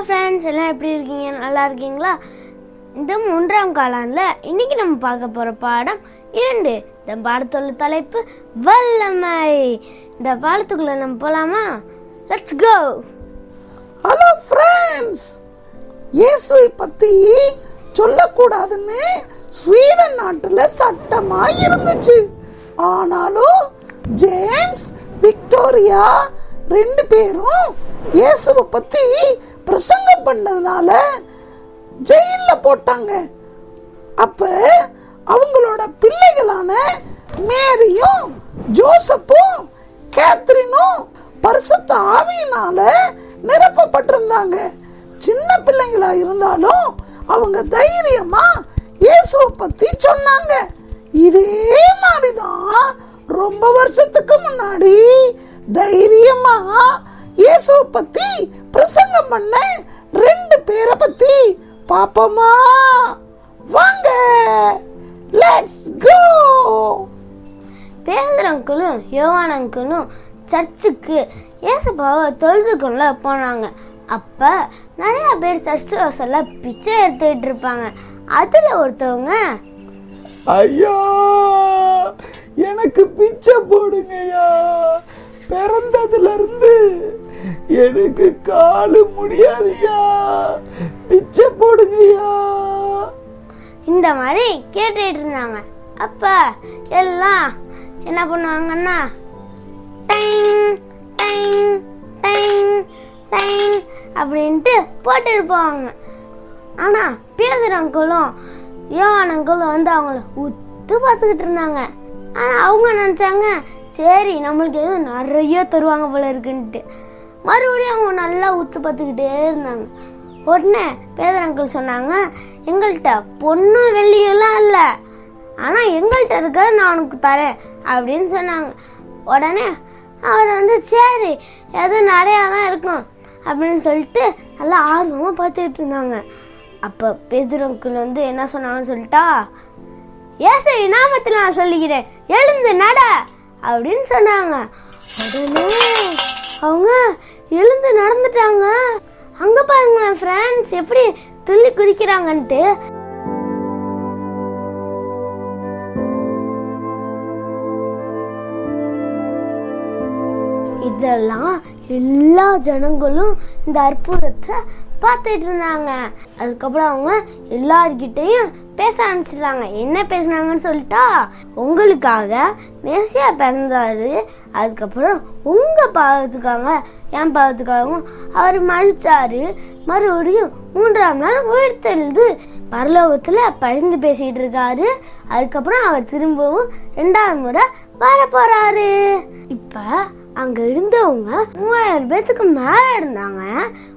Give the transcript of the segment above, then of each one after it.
Hello friends எல்லாம் எப்படி இருக்கீங்க? நல்லா இருக்கீங்களா? இந்த மூன்றாம் காலாண்டில் இன்னைக்கு நம்ம பார்க்க போகிற பாடம் இரண்டு. இந்த பாடத்தோட தலைப்பு வல்லமை. இந்த பாடத்துக்குள்ள நம்ம போகலாமா லெட்ஸ் கோ ஹலோ ஃப்ரெண்ட்ஸ் இயேசுவை பற்றி சொல்லக்கூடாதுன்னு ஸ்வீடன் நாட்டில் சட்டமா இருந்துச்சு. ஆனாலும் ஜேம்ஸ் விக்டோரியா ரெண்டு பேரும் இயேசுவை பற்றி பிரசங்கம் பண்ணதுனால ஜெயிலில் போட்டாங்க. அப்போ அவங்களோட பிள்ளைகளான மேரியும் ஜோசப்பும் கேத்ரினும் பரிசுத்த ஆவியினால நிரப்பப்பட்டிருந்தாங்க. சின்ன பிள்ளைங்களா இருந்தாலும் அவங்க தைரியமா இயேசுவை பத்தி சொன்னாங்க. இதே மாதிரிதான் ரொம்ப வருஷத்துக்கு முன்னாடி தைரியமா இயேசுவை பத்தி பண்ண ரெண்டு பேரை பத்தி பாப்போமா? வாங்க லெட்ஸ் கோ பேதர் அங்கிளும் யோவான் அங்கிளும் சர்ச்சுக்கு ஏசப்பாவை தொழுது கொள்ள போனாங்க. அப்போ நிறைய பேர் சர்ச்சு வாசல்ல பிச்சை எடுத்துக்கிட்டு இருப்பாங்க. அதில் ஒருத்தவங்க ஐயா எனக்கு பிச்சை போடுங்கய்யா. பிறந்ததுல இருந்து எனக்கு காலு முடியாதுயா பிச்சை போடுங்கய்யா. இந்த மாதிரி கேட்டுட்டு இருந்தாங்க. அப்ப எல்லாம் என்ன பண்ணுவாங்கன்னா டைங் டைங் டைங் டைங் அப்படின்ட்டு போட்டு இருப்பாங்க ஆனா பேதர் அங்கிளும் யோவான் அங்கிளும் வந்து அவங்கள உத்து பார்த்துக்கிட்டு இருந்தாங்க. ஆனா அவங்க நினைச்சாங்க சரி நம்மளுக்கு எதுவும் நிறைய தருவாங்க போல இருக்குன்ட்டு. மறுபடியும் அவங்க நல்லா உத்து பார்த்துக்கிட்டே இருந்தாங்க. உடனே பேதர் அங்கிள் சொன்னாங்க எங்கள்கிட்ட பொண்ணு வெள்ளியெல்லாம் இல்லை. ஆனால் எங்கள்கிட்ட இருக்கிறத நான் உனக்கு தரேன் அப்படின்னு சொன்னாங்க. உடனே அவர் வந்து சரி எதுவும் நிறையா தான் இருக்கும் அப்படின்னு சொல்லிட்டு நல்லா ஆர்வமாக பார்த்துக்கிட்டு இருந்தாங்க. அப்போ பேதர் அங்கிள் வந்து என்ன சொன்னாங்கன்னு சொல்லிட்டா ஏசை நாமத்தில் நான் சொல்லிக்கிறேன்? எழுந்து நட அப்படின்னு சொன்னாங்க. உடனே அவங்க எழுந்து நடந்துட்டாங்க. அங்க பாருங்களேன் ஃப்ரெண்ட்ஸ் எப்படி துள்ளி குதிக்கிறாங்கன்ட்டு. இதெல்லாம் எல்லா ஜனங்களும் இந்த அற்புதத்தை பார்த்துட்டு இருந்தாங்க அதுக்கப்புறம் அவங்க எல்லார்கிட்டையும் பேச ஆரம்பிச்சிட்டாங்க. என்ன பேசுனாங்கன்னு சொல்லிட்டா? உங்களுக்காக மேசியா பிறந்தாரு. அதுக்கப்புறம் உங்க பாவத்துக்காக என் பாவத்துக்காகவும் அவர் மழிச்சாரு மறுபடியும் மூன்றாம் நாள் உயிர்த்தெழுந்து பரலோகத்துல பரிந்து பேசிட்டு இருக்காரு அதுக்கப்புறம் அவர் திரும்பவும் ரெண்டாவது முறை வர போறாரு இப்ப அங்க இருந்தவங்க மூவாயிரம் பேத்துக்கு மேல இருந்தாங்க.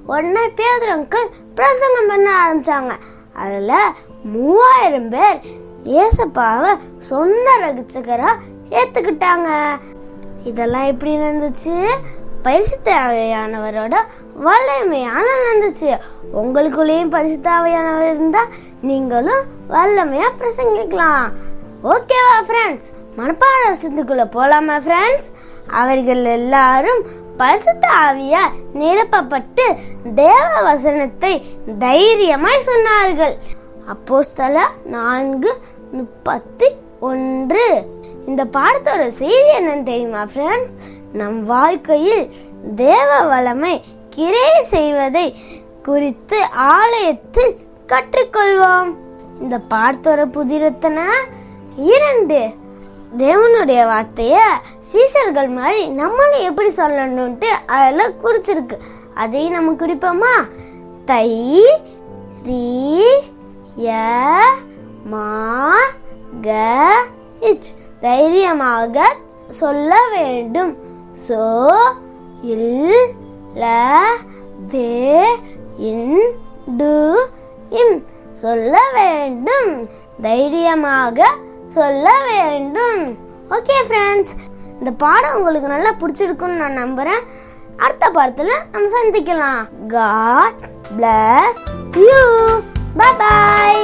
உடனே பேதர் அங்கிள் பிரசங்கம் பண்ண ஆரம்பிச்சாங்க. அதுல மூவாயிரம் பேர் ஏசப்பாவை சொந்த ரகச்சகரா ஏத்துக்கிட்டாங்க. இதெல்லாம் எப்படி நடந்துச்சு? பரிசு தேவையானவரோட வல்லமையான நடந்துச்சு. உங்களுக்குள்ளேயும் பரிசு தேவையானவர் இருந்தா நீங்களும் வல்லமையா பிரசங்கிக்கலாம். ஓகேவா ஃப்ரெண்ட்ஸ் மனப்பாட வசதிக்குள்ளே போலாமா ஃப்ரெண்ட்ஸ் அவர்கள் எல்லாரும் பரிசுத்த ஆவியால் நிரப்பப்பட்டு தேவ வசனத்தை தைரியமாய் சொன்னார்கள். அப்போஸ்தல நான்கு முப்பத்தி ஒன்று. இந்த பாடத்தோட செய்தி என்னன்னு தெரியுமா ஃப்ரெண்ட்ஸ் நம் வாழ்க்கையில் தேவ வளமை கிரை செய்வதை குறித்து ஆலயத்தில் கற்றுக்கொள்வோம். இந்த பாடத்தோட புதிரத்தன? இரண்டு. தேவனுடைய வார்த்தைய சீசர்கள் மாதிரி நம்மளும் எப்படி சொல்லணும்ட்டு அதில் குறிச்சிருக்கு. அதையும் நம்ம குறிப்போமா? தை ரீ ய மா க இச். தைரியமாக சொல்ல வேண்டும். சோ இல் ல தே இன் டு இம். சொல்ல வேண்டும். தைரியமாக சொல்ல வேண்டும். ஓகே ஃப்ரெண்ட்ஸ் இந்த பாடம் உங்களுக்கு நல்லா பிடிச்சிருக்குன்னு நான் நம்புறேன். அடுத்த பாடத்தில் நம்ம சந்திக்கலாம். God bless you bye bye